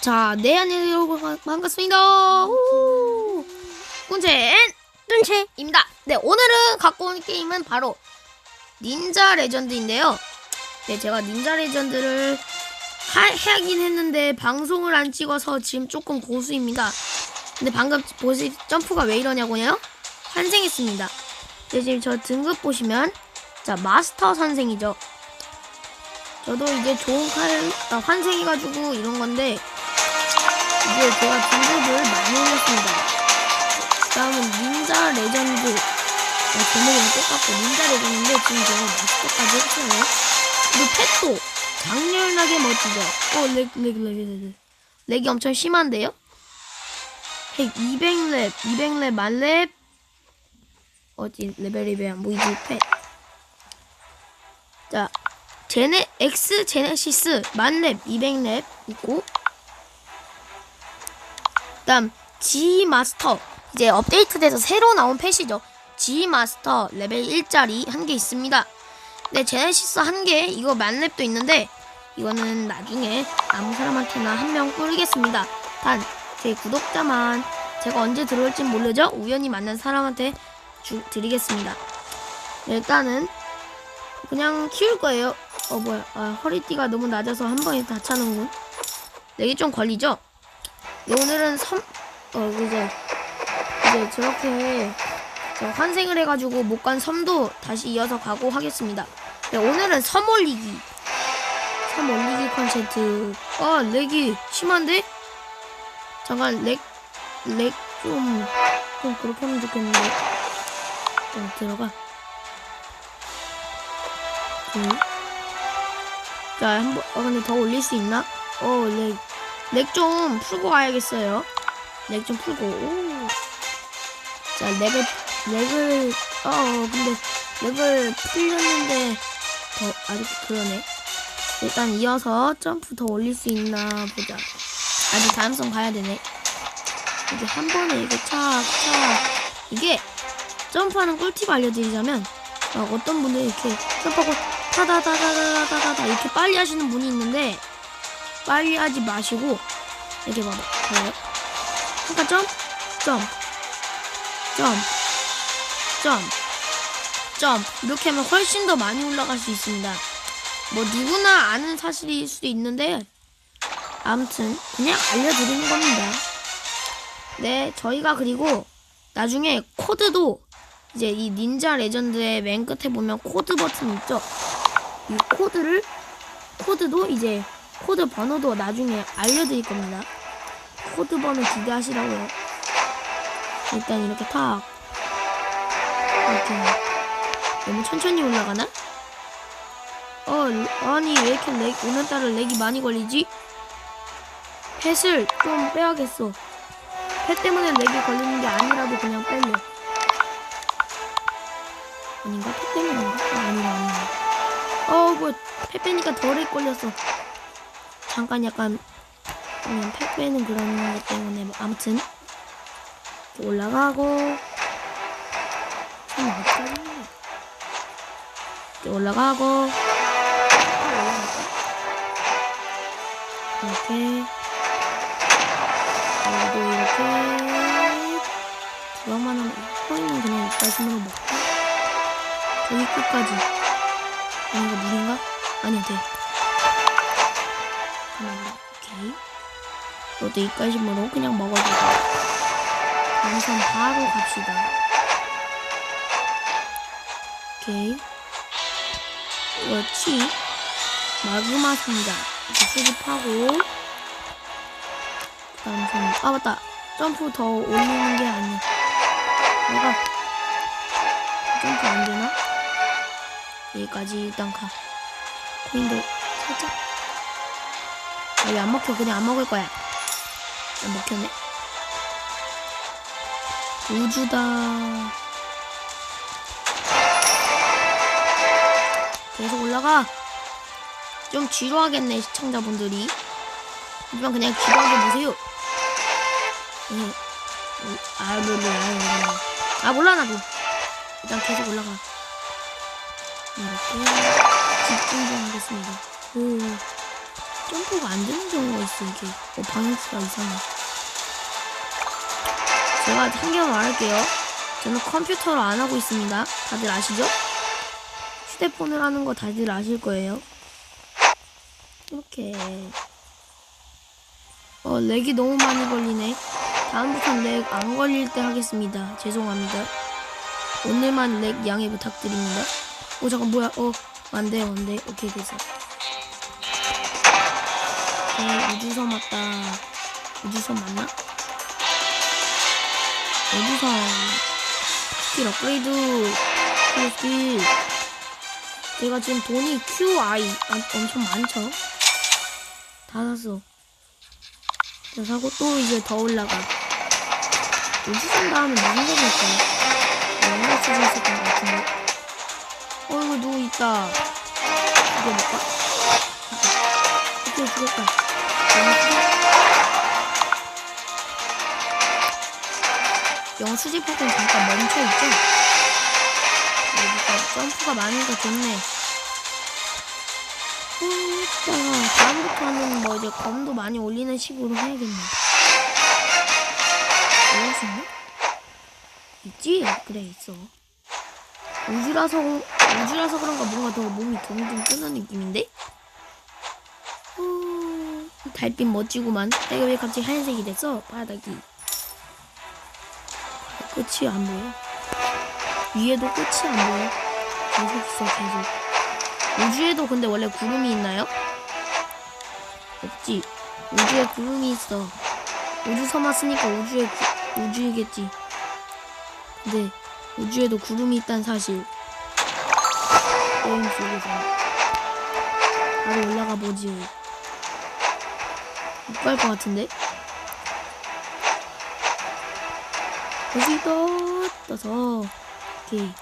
자, 네, 안녕하세요. 반갑습니다. 오! 꾼첸! 꾼첸입니다. 네, 오늘은 갖고 온 게임은 바로 닌자 레전드인데요. 네, 제가 닌자 레전드를 하, 하긴 했는데 방송을 안 찍어서 지금 조금 고수입니다. 근데 방금 보시 점프가 왜 이러냐고요? 환생했습니다. 네, 지금 저 등급 보시면 자, 마스터 선생이죠. 저도 이제 좋은 칼을 아, 환생해가지고 이런 건데 이제 제가 등급을 많이 올렸습니다. 다음은 닌자 레전드 어, 제목은 똑같고 닌자 레전드인데 지금 제가 마스터까지 했어요. 그리고 펫도 장렬나게 멋지죠. 어, 렉, 렉, 렉, 렉, 렉. 렉이 엄청 심한데요? 100, 200렙, 200렙, 만렙 어디 레벨이 왜안 보이지? 펫. 자, 제네 X 제네시스 만렙 200렙 있고 그 다음 G 마스터 이제 업데이트돼서 새로 나온 펫이죠. G 마스터 레벨 1짜리 한 개 있습니다. 네, 제네시스 한 개 이거 만렙도 있는데 이거는 나중에 아무 사람한테나 한 명 뿌리겠습니다. 단 제 구독자만 제가 언제 들어올지 모르죠. 우연히 만난 사람한테 주, 드리겠습니다. 네, 일단은 그냥 키울 거예요. 어 뭐야? 아, 허리띠가 너무 낮아서 한 번에 다 차는군. 렉이 좀 걸리죠? 네, 오늘은 섬, 어 이제 이제 저렇게 저 환생을 해가지고 못 간 섬도 다시 이어서 가고 하겠습니다. 네, 오늘은 섬 올리기. 섬 올리기 컨셉트. 아 렉이 심한데? 잠깐 렉 렉 좀 좀 그렇게 하면 좋겠는데. 좀 들어가. 음. 자, 한번, 어, 근데 더 올릴 수 있나? 어, 렉, 렉 좀 풀고 가야겠어요. 렉 좀 풀고, 오. 자, 렉을, 렉을, 어, 근데, 렉을 풀렸는데, 더, 아직 그러네. 일단 이어서 점프 더 올릴 수 있나 보자. 아직 다음성 가야 되네. 이게 한 번에 이게 착, 착. 이게, 점프하는 꿀팁 알려드리자면, 어, 어떤 분들이 이렇게 점프하고 타다다다다다다다 이렇게 빨리 하시는 분이 있는데 빨리 하지 마시고 이렇게 봐봐 봐요 그러니까 점, 점, 점, 점, 점. 이렇게 하면 훨씬 더 많이 올라갈 수 있습니다. 뭐 누구나 아는 사실일 수도 있는데 아무튼 그냥 알려드리는 겁니다. 네 저희가 그리고 나중에 코드도 이제 이 닌자 레전드의 맨 끝에 보면 코드 버튼 있죠? 이 코드를 코드도 이제 코드 번호도 나중에 알려드릴 겁니다. 코드 번호 기대하시라고요. 일단 이렇게 탁 이렇게 너무 천천히 올라가나? 어 아니 왜 이렇게 렉 오늘따라 렉이 많이 걸리지? 펫을 좀 빼야겠어. 펫 때문에 렉이 걸리는 게 아니라도 그냥 뺄래. 아닌가? 펫 때문인가? 아, 아니가 아니가. 어, 뭐, 펫 빼니까 덜 걸렸어. 잠깐 약간, 음, 펫 빼는 그런 것 때문에, 뭐, 아무튼. 올라가고, 참, 어떡하지? 이렇게 올라가고? 이렇게, 그리고 이렇게, 하면, 코인은 그냥 이까지만 먹고, 저기 끝까지. 아닌가, 물인가? 아니야, 돼. 잠깐만, 오케이. 너도 이까지만으로 그냥 먹어주고. 우선 바로 갑시다. 오케이. 그렇지. 마그마 상자. 이렇게 수집하고. 그 다음 선, 아, 맞다. 점프 더 올리는 게 아니야. 내가 점프 안 되나? 여기까지 일단 가. 코인도 살짝. 아, 왜안 먹혀? 그냥 안 먹을 거야. 안 먹혔네. 우주다. 계속 올라가. 좀 지루하겠네, 시청자분들이. 하지만 그냥 지루하게 보세요. 네. 아, 몰라. 아, 몰라, 나도. 일단 계속 올라가. 이렇게 집중 좀 하겠습니다. 오. 점프가 안 되는 경우가 있어 이게 어, 방향수가 이상해. 제가 한개 말할게요. 저는 컴퓨터로 안 하고 있습니다. 다들 아시죠? 휴대폰으로 하는 거 다들 아실 거예요. 이렇게. 어 렉이 너무 많이 걸리네. 다음부터는 렉 안 걸릴 때 하겠습니다. 죄송합니다. 오늘만 렉 양해 부탁드립니다. 어 잠깐 뭐야? 어 안돼 안돼. 오케이 됐어 네, 우주선 맞다. 우주선 맞나? 우주선. 스킬 업그레이드. 스킬. 제가 지금 돈이 QI 아, 엄청 많죠? 다 샀어. 다 사고 또 이제 더 올라가. 우주선 다음에 무슨 거일까요? 영화 쓰고 있었던 것 같은데. 어, 이거 누구 있다. 죽여볼까? 오케이, 죽였다. 영어 수집학은 잠깐 멈춰있죠? 여기가 점프가 많으니까 좋네. 음, 이따가 다음부터는 뭐 이제 검도 많이 올리는 식으로 해야겠네. 있나? 있지? 그래, 있어. 우주라서, 우주라서 그런가 뭔가 더 몸이 둥둥 뜨는 느낌인데? 어, 달빛 멋지구만. 내가 왜 갑자기 하얀색이 됐어? 바닥이. 끝이 안 보여. 위에도 끝이 안 보여. 계속 있어, 계속. 우주에도 근데 원래 구름이 있나요? 없지. 우주에 구름이 있어. 우주섬 왔으니까 우주에 구, 우주이겠지. 근데 우주에도 구름이 있다는 사실. 게임 속에서. 바로 올라가 보지. 못 갈 것 같은데? 여기다 떠서 이렇게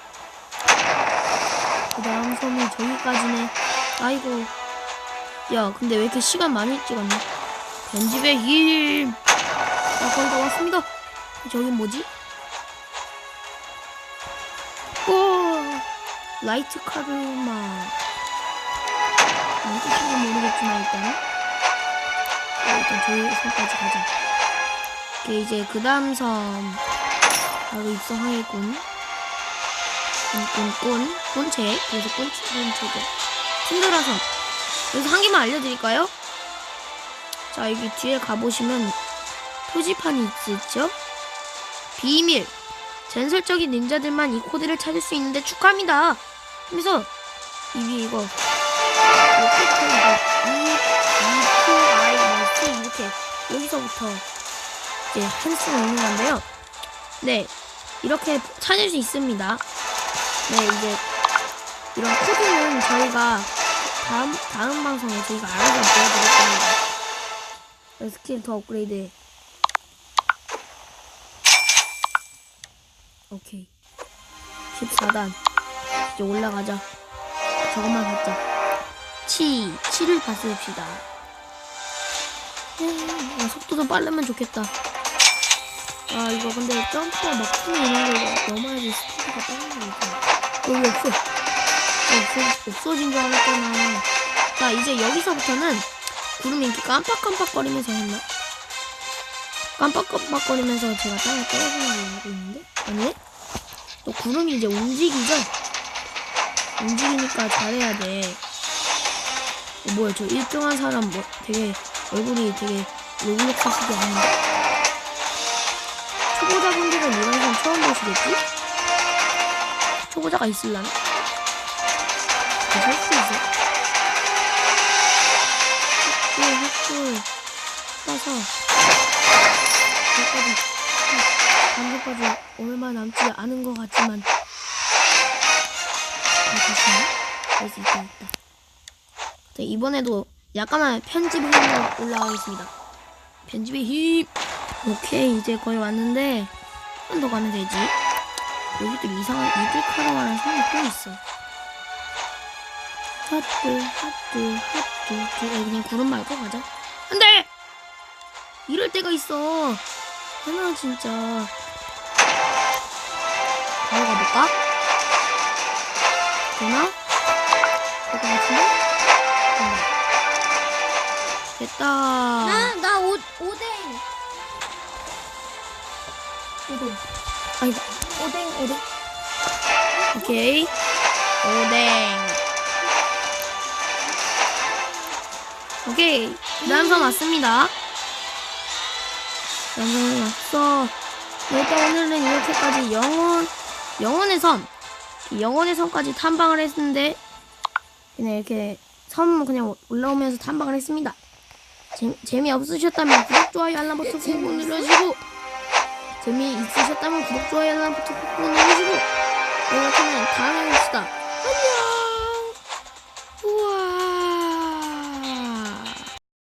그 다음 섬이 저기까지네. 아이고. 야 근데 왜 이렇게 시간 많이 찍었냐? 편집의 힘 야, 거의 다 왔습니다. 저긴 뭐지? 오 라이트 카르마 무슨 뜻인지 모르겠지만 일단은. 어, 일단 저기 섬까지 가자. 오케이 이제 그 다음 섬 바로 입성하겠군. 꾼꾼꾼 꾼책. 그래서 틴드라 섬. 여기서 한 개만 알려드릴까요? 자 여기 뒤에 가보시면 표지판이 있죠? 비밀. 전설적인 닌자들만 이 코드를 찾을 수 있는데 축하합니다. 하면서 이 위에 이거 이렇게 C 이렇게 여기서부터 이제 할 수가 있는 건데요. 네 이렇게 찾을 수 있습니다. 네 이제 이런 코드는 저희가 다음 다음 방송에 저희가 알아서 보여드릴 겁니다. 네, 스킬 더 업그레이드. 오케이. 14단. 이제 올라가자. 저것만 봤자. 치 치를 봤읍시다. 음, 아, 속도도 빠르면 좋겠다 아 이거 근데 점프가 막 튀는 이런 거 넘어야지 스피드가 빠른 거 있어 여기 없어 어, 없어 없어진 줄 알았잖아 자 이제 여기서부터는 구름이 이렇게 깜빡깜빡거리면서 했나? 깜빡깜빡거리면서 제가 땅에 떨어지는 걸 알고 있는데 아니네? 또 구름이 이제 움직이죠? 움직이니까 잘해야 돼 어, 뭐야 저 일정한 사람 뭐 되게 얼굴이 되게 로블록스식이 아닌데 초보자분들은 이런 건 처음 보시겠지? 초보자가 있을라나? 할수 있어. 학교, 학교, 따서, 여기까지, 반대까지 얼마 남지 않은 것 같지만, 다 됐나? 될수 있다, 있다. 네, 이번에도 약간만 해서 올라가겠습니다. 편집의 힘! 오케이 이제 거의 왔는데 한번더 가면 되지 여기도 이상한 이들 카라와라는 섬이 또 있어 핫뚜 핫뚜 핫뚜 제가 그냥 구름 말고 가자 안 돼 이럴 때가 있어 하나 진짜 바로 가볼까? 되나? 될것 같은데? 됐다. 나 나 오 오뎅. 오뎅. 아이고. 오뎅 오뎅. 오케이. 오뎅. 오케이. 다음 선 왔습니다. 다음 선 왔어. 네, 일단 오늘은 이렇게까지 영원, 영원의 섬. 이 영원의 섬까지 탐방을 했는데, 그냥 이렇게 섬 그냥 올라오면서 탐방을 했습니다. 재, 재미없으셨다면 구독, 좋아요, 알람 버튼 꾹꾹 눌러주시고, 재미있으셨다면 구독, 좋아요, 알람 버튼 꾹꾹 눌러주시고, 이렇게는 다음에 봅시다.